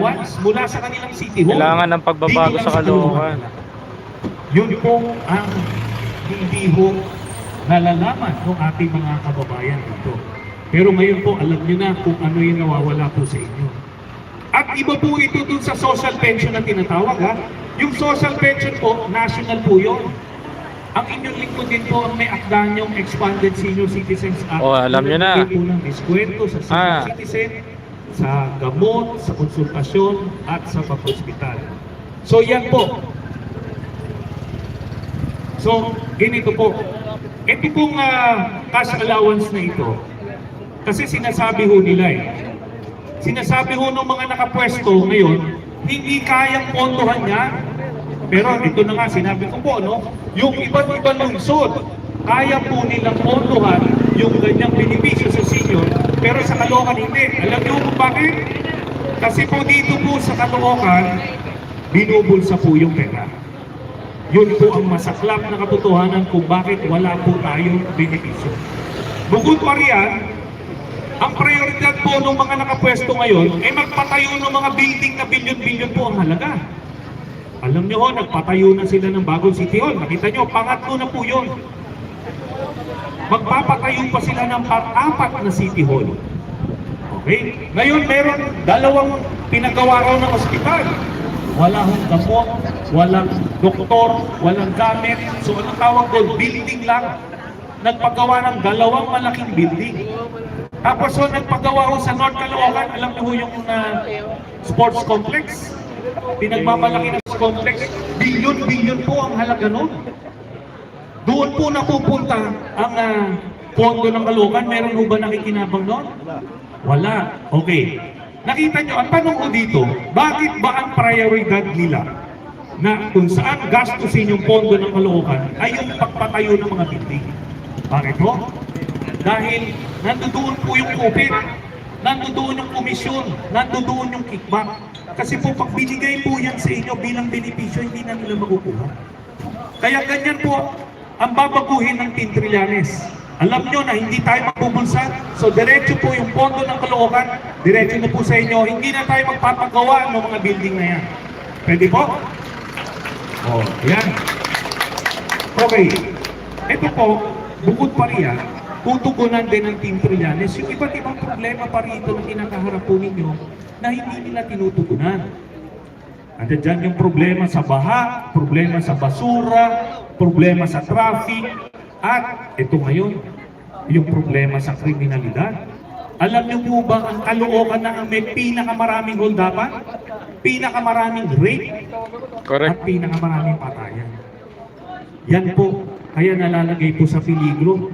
allowance mula sa kanilang city hall. Kailangan ng pagbabago sa Caloocan. Yun po ang hindi ho nalalaman ng ating mga kababayan dito. Pero ngayon po, alam niyo na kung ano yung nawawala po sa inyo. At iba po ito dun sa social pension na tinatawag ha. Yung social pension po, national po yun. Ang inyong lingkod din po ang may akda niyong Expanded Senior Citizens Act. Oh, alam niyo na. Po ng diskwento sa senior Ah. citizen, sa gamot, sa konsultasyon, at sa pag-hospital. So yan po. So, ganito po. Ito pong ah, cash allowance na ito, kasi sinasabi ho nila eh, sinasabi ho ng mga nakapwesto ngayon, hindi kayang pondohan niya. Pero ito na nga, sinabi ko po, no? Yung iba't ibang lungsod, kaya po nilang pondohan yung ganyang benepisyo sa senior, pero sa Caloocan hindi. Alam niyo kung bakit? Kasi po dito po sa Caloocan, binubulsa po yung pera. Yun po ang masaklap na katotohanan kung bakit wala po tayong benepisyo. Bukod pa riyan, ang prioridad po ng mga nakapwesto ngayon ay magpatayo ng mga building na bilyon-bilyon po ang halaga. Alam niyo ho, nagpatayo na sila ng bagong City Hall. Nakita niyo, pangatlo na po yun. Magpapatayo pa sila ng pang-apat na City Hall. Okay? Ngayon, meron dalawang pinagawa raw ng ospital. Wala hong walang doktor, walang gamit. So, anong tawag doon? Building lang. Nagpagawa ng dalawang malaking building. Tapos so, nagpagawa ko sa North Caloocan, alam niyo yung uh, sports complex. Pinagmamalaki ng sports complex. Bilyon-bilyon po ang halaga nun. Doon po napupunta ang ah, pondo ng Caloocan. Meron ho ba nakikinabang doon? Wala. Okay. Nakita nyo, ang tanong ko dito, bakit ba ang prioridad nila na kung saan gastusin yung pondo ng Caloocan ay yung pagpatayo ng mga building? Bakit po? Dahil nandoon po yung COVID, nandoon yung komisyon, nandoon yung kickback. Kasi po pag binigay po yan sa inyo bilang benepisyo, hindi na nila makukuha. Kaya ganyan po ang babaguhin ng Team Trillanes. Alam nyo na hindi tayo magbubulsa, so diretso po yung pondo ng Caloocan, diretso na po sa inyo, hindi na tayo magpapagawa ng mga building na yan. Pwede po? Oh, yan. Okay. Ito po, bukod pa riyan, tutugunan din ng Team Trillanes yung iba't ibang problema pa rito na kinakaharap po ninyo na hindi nila tinutugunan. Andiyan yung problema sa baha, problema sa basura, problema sa traffic, at ito ngayon, yung problema sa kriminalidad. Alam niyo po ba ang Caloocan na ang may pinakamaraming holdapan? Pinakamaraming rape? Correct. at pinakamaraming patayan. Yan po, kaya nalalagay po sa peligro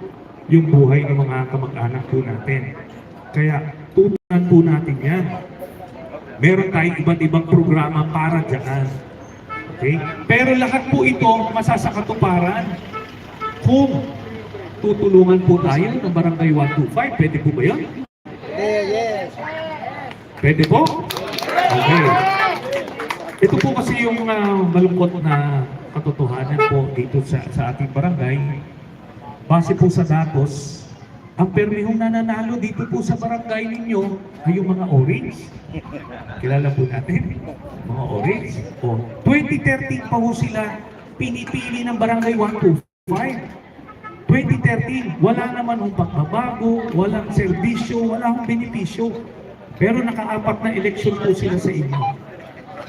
yung buhay ng mga kamag-anak po natin. Kaya tutunan po natin yan. Meron tayong iba't ibang programa para dyan. Okay? Pero lahat po ito masasakatuparan kung tutulungan po tayo ng Barangay 125. Pwede po ba yun? Pwede po? Okay. Ito po kasi yung ah, malungkot na katotohanan po dito sa, sa ating barangay. Base po sa datos, ang permihong nananalo dito po sa barangay ninyo ay yung mga orange. Kilala po natin, mga orange. O, 2013 pa po sila pinipili ng barangay 125. 2013, wala naman hong pagbabago, walang serbisyo, wala hong benepisyo. Pero nakaapat na eleksyon po sila sa inyo.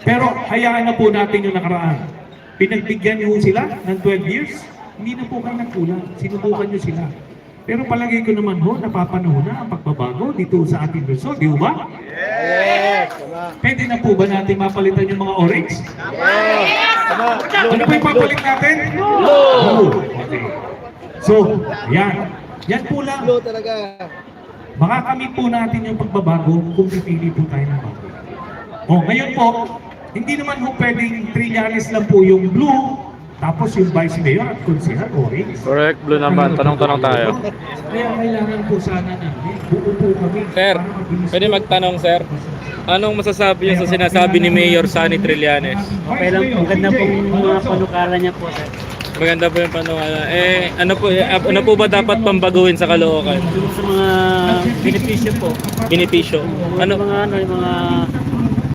Pero hayaan na po natin yung nakaraan. Pinagbigyan niyo sila ng 12 years, hindi na po kayo nagkulang. Sinubukan niyo sila. Pero palagay ko naman ho, napapanahon na ang pagbabago dito sa ating Luzon, di ba? Pwede na po ba natin mapalitan yung mga orange? Ano po yung papalit natin? Blue. Okay. So, yan. Yan po lang. Blue talaga. Makakamit po natin yung pagbabago kung pipili po tayo ng bago. O, ngayon po, hindi naman po pwedeng Trillanes lang po yung blue, tapos yung vice mayor at konsehal orange. Correct, Blue naman. Tanong-tanong tayo. Kaya kailangan po sana namin, buo po kami. Sir, pwede magtanong, sir? Anong masasabi niyo sa sinasabi ni Mayor Sunny Trillanes? Okay lang po. Ganda po mga panukala niya po, sir. Maganda po yung panungalan. Eh, ano po, eh, ano po ba dapat pambaguhin sa Caloocan? Sa mga benepisyo po. Benepisyo. Ano? Ano? Mga ano, yung mga